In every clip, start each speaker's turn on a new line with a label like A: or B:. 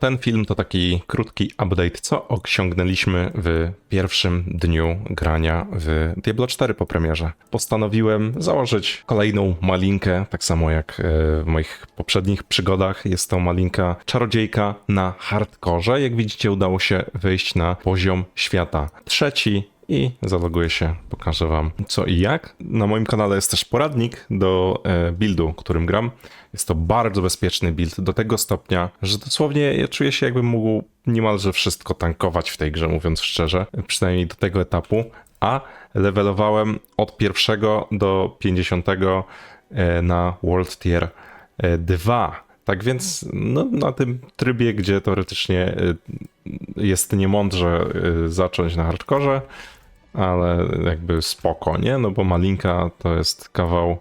A: Ten film to taki krótki update, co osiągnęliśmy w pierwszym dniu grania w Diablo 4 po premierze. Postanowiłem założyć kolejną malinkę, tak samo jak e, w moich poprzednich przygodach. Jest to malinka czarodziejka na hardkorze. Jak widzicie, udało się wyjść na poziom świata trzeci i zaloguję się, pokażę wam co i jak. Na moim kanale jest też poradnik do e, buildu, którym gram. Jest to bardzo bezpieczny build do tego stopnia, że dosłownie ja czuję się jakbym mógł niemalże wszystko tankować w tej grze, mówiąc szczerze, przynajmniej do tego etapu, a levelowałem od pierwszego do 50 e, na World Tier 2. Tak więc no, na tym trybie, gdzie teoretycznie e, jest niemądrze zacząć na hardkorze, ale jakby spoko, nie? No bo Malinka to jest kawał,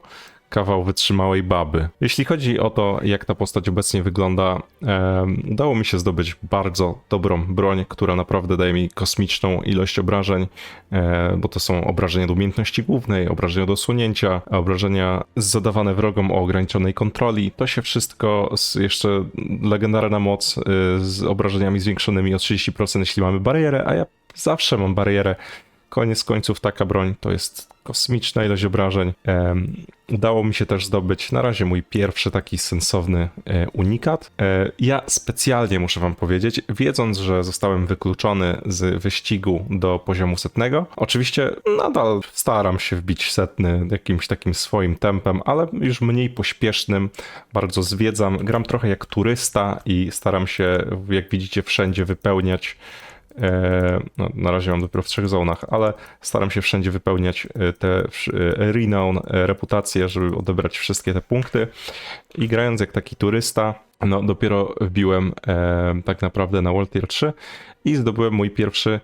A: kawał wytrzymałej baby. Jeśli chodzi o to, jak ta postać obecnie wygląda, e, udało mi się zdobyć bardzo dobrą broń, która naprawdę daje mi kosmiczną ilość obrażeń, e, bo to są obrażenia do umiejętności głównej, obrażenia do osłonięcia, obrażenia zadawane wrogom o ograniczonej kontroli. To się wszystko, z jeszcze legendarna moc e, z obrażeniami zwiększonymi o 30%, jeśli mamy barierę, a ja zawsze mam barierę Koniec końców taka broń to jest kosmiczna ilość obrażeń. udało mi się też zdobyć na razie mój pierwszy taki sensowny e, unikat. E, ja specjalnie muszę wam powiedzieć, wiedząc, że zostałem wykluczony z wyścigu do poziomu setnego, oczywiście nadal staram się wbić setny jakimś takim swoim tempem, ale już mniej pośpiesznym, bardzo zwiedzam, gram trochę jak turysta i staram się, jak widzicie, wszędzie wypełniać no, na razie mam dopiero w trzech zonach, ale staram się wszędzie wypełniać e, te e, renown, reputację, żeby odebrać wszystkie te punkty. I grając jak taki turysta, no dopiero wbiłem e, tak naprawdę na World Tier 3 i zdobyłem mój pierwszy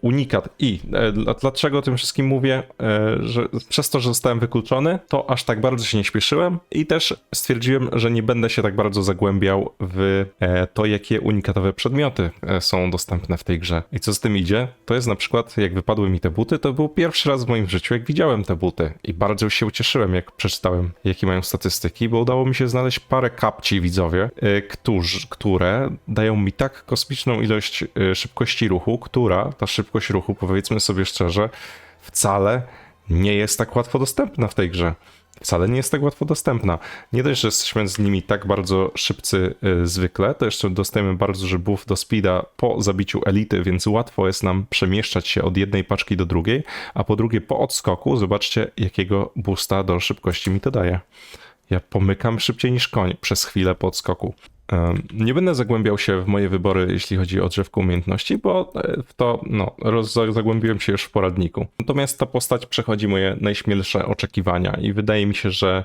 A: unikat. I e, dlaczego o tym wszystkim mówię? E, że przez to, że zostałem wykluczony, to aż tak bardzo się nie śpieszyłem i też stwierdziłem, że nie będę się tak bardzo zagłębiał w e, to, jakie unikatowe przedmioty są dostępne w tej grze. I co z tym idzie? To jest na przykład, jak wypadły mi te buty, to był pierwszy raz w moim życiu, jak widziałem te buty. I bardzo się ucieszyłem, jak przeczytałem, jakie mają statystyki, bo udało mi się znaleźć parę kapci widzowie, którzy, które dają mi tak kosmiczną ilość szybkości ruchu, która ta szybkość ruchu, powiedzmy sobie szczerze, wcale nie jest tak łatwo dostępna w tej grze. Wcale nie jest tak łatwo dostępna. Nie dość, że jesteśmy z nimi tak bardzo szybcy yy, zwykle, to jeszcze dostajemy bardzo duży buff do speeda po zabiciu elity, więc łatwo jest nam przemieszczać się od jednej paczki do drugiej, a po drugie po odskoku zobaczcie jakiego boosta do szybkości mi to daje. Ja pomykam szybciej niż koń przez chwilę po odskoku. Nie będę zagłębiał się w moje wybory, jeśli chodzi o drzewko umiejętności, bo e, w to no, zagłębiłem się już w poradniku. Natomiast ta postać przechodzi moje najśmielsze oczekiwania i wydaje mi się, że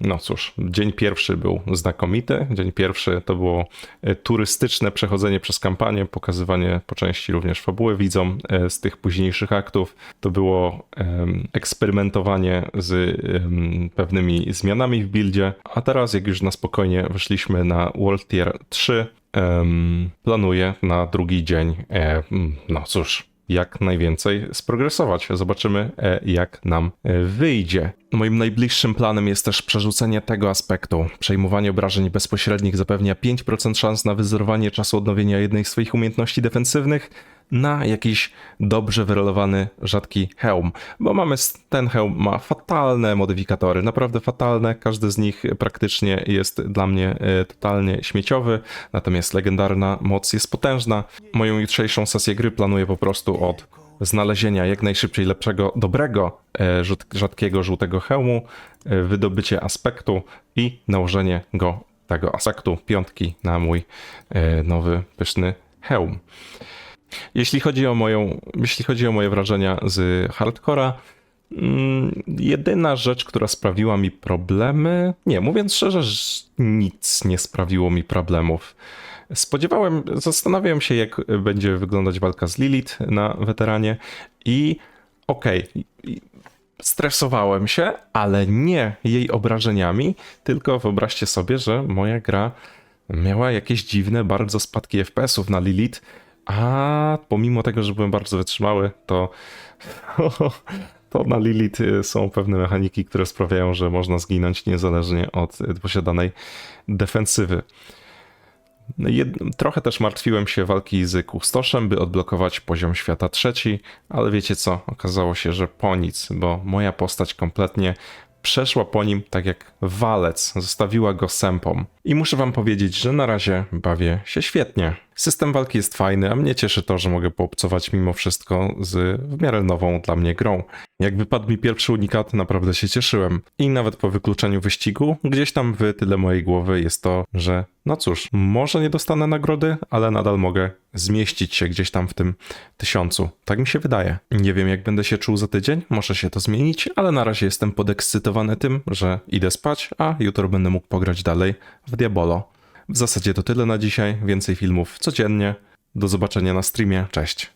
A: no cóż, dzień pierwszy był znakomity. Dzień pierwszy to było e, turystyczne przechodzenie przez kampanię, pokazywanie po części również fabuły widzom e, z tych późniejszych aktów. To było eksperymentowanie z pewnymi zmianami w buildzie, a teraz jak już na spokojnie weszliśmy na World Tier 3 um, planuję na drugi dzień, e, no cóż, jak najwięcej sprogresować. Zobaczymy, e, jak nam e, wyjdzie. Moim najbliższym planem jest też przerzucenie tego aspektu. Przejmowanie obrażeń bezpośrednich zapewnia 5% szans na wyzorowanie czasu odnowienia jednej z swoich umiejętności defensywnych na jakiś dobrze wyrolowany, rzadki hełm. Bo mamy, ten hełm ma fatalne modyfikatory, naprawdę fatalne. Każdy z nich praktycznie jest dla mnie e, totalnie śmieciowy, natomiast legendarna moc jest potężna. Moją jutrzejszą sesję gry planuję po prostu od znalezienia jak najszybciej lepszego, dobrego, e, rzadkiego żółtego hełmu, e, wydobycie aspektu i nałożenie go, tego aspektu piątki na mój nowy, pyszny hełm. Jeśli chodzi o moją, jeśli chodzi o moje wrażenia z hardcora, mm, jedyna rzecz, która sprawiła mi problemy, nie, mówiąc szczerze, nic nie sprawiło mi problemów. Spodziewałem, zastanawiałem się, jak będzie wyglądać walka z Lilith na weteranie i okej, okay, stresowałem się, ale nie jej obrażeniami, tylko wyobraźcie sobie, że moja gra miała jakieś dziwne bardzo spadki FPS-ów na Lilith, a pomimo tego, że byłem bardzo wytrzymały, to, to na Lilith y, są pewne mechaniki, które sprawiają, że można zginąć niezależnie od posiadanej defensywy. Jed... Trochę też martwiłem się walki z Kustoszem, by odblokować poziom świata trzeci, ale wiecie co? Okazało się, że po nic, bo moja postać kompletnie przeszła po nim tak jak walec, zostawiła go sępą. I muszę wam powiedzieć, że na razie bawię się świetnie. System walki jest fajny, a mnie cieszy to, że mogę poobcować mimo wszystko z w miarę nową dla mnie grą. Jak wypadł mi pierwszy unikat, naprawdę się cieszyłem. I nawet po wykluczeniu wyścigu, gdzieś tam w tyle mojej głowy jest to, że no cóż, może nie dostanę nagrody, ale nadal mogę zmieścić się gdzieś tam w tym tysiącu. Tak mi się wydaje. Nie wiem, jak będę się czuł za tydzień, może się to zmienić, ale na razie jestem podekscytowany tym, że idę spać, a jutro będę mógł pograć dalej w Diabolo. W zasadzie to tyle na dzisiaj, więcej filmów codziennie. Do zobaczenia na streamie, cześć.